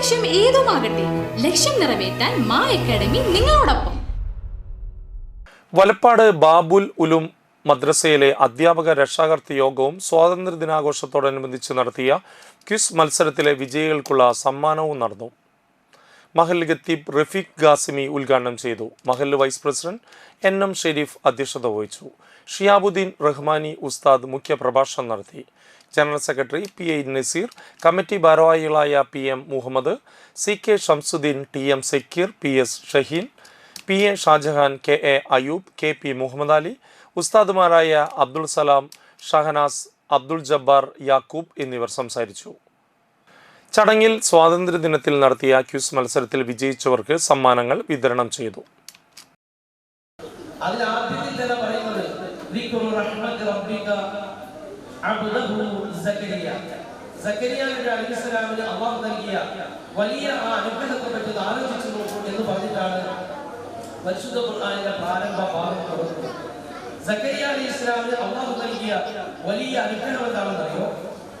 ലക്ഷ്യം ഏതുമാകട്ടെ ലക്ഷ്യം നിറവേറ്റാൻ മാ അക്കാഡമി നിങ്ങളോടൊപ്പം. വലപ്പാട് ബാബുൽ ഉലും മദ്രസയിലെ അധ്യാപക രക്ഷാകർത്തി യോഗവും സ്വാതന്ത്ര്യ ദിനാഘോഷത്തോടനുബന്ധിച്ച് നടത്തിയ ക്വിസ് മത്സരത്തിലെ വിജയികൾക്കുള്ള സമ്മാനവും നടന്നു. മഹൽ ഖത്തീബ് റഫീഖ് ഖാസിമി ഉദ്ഘാടനം ചെയ്തു. Mahal vice president N M Sharif അധ്യക്ഷത വഹിച്ചു. ഷിയാബുദ്ദീൻ റഹ്മാനി ഉസ്താദ് മുഖ്യ പ്രഭാഷണം നടത്തി. General secretary P A Naseer committee ഭാരവാഹികളായ P M Muhammad C K Shamsuddin T M Sakkeer P S Shaheen P A Shajahan K A Ayoob K P Muhammad Ali ഉസ്താദുമാരായ Abdul Salam Shahnaz Abdul Jabbar Yakub എന്നിവർ സംസാരിച്ചു. ചടങ്ങിൽ സ്വാതന്ത്ര്യദിനത്തിൽ നടത്തിയ ക്യൂസ് മത്സരത്തിൽ വിജയിച്ചവർക്ക് സമ്മാനങ്ങൾ വിതരണം ചെയ്തു. എന്ന് പരിശുദ്ധ ഭാഗം സക്കരിയ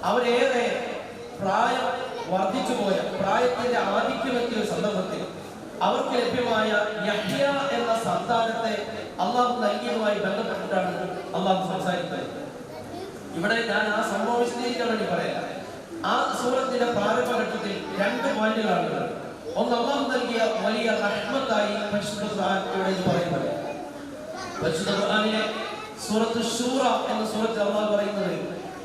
അവരേറെ പ്രായം വർദ്ധിച്ചു പോയ പ്രായത്തിന്റെ ആധിക്യമെത്തിയ സന്ദർഭത്തിൽ അവർക്ക് ലഭ്യമായ യഹ്യ എന്ന സന്താനത്തെ അള്ളാഹു നൽകിയതുമായി ബന്ധപ്പെട്ടിട്ടാണ് അള്ളാഹു സംസാരിക്കുന്നത്. ഇവിടെ ഞാൻ ആ സംഭവം വിശദീകരിക്കാൻ വേണ്ടി പറയാം. ആ സൂറത്തിന്റെ പ്രാരംഭഘട്ടത്തിൽ രണ്ട് പോയിന്റുകളാണ് ഒന്ന് അള്ളാഹു നൽകിയ വലിയ റഹ്മത്തായി പരിശുദ്ധ ഖുർആൻ പറയുന്നത്. പരിശുദ്ധ ഖുർആനിലെ സൂറത്ത് ഷൂറ എന്ന സൂറത്തിൽ അള്ളാഹു പറയുന്നത്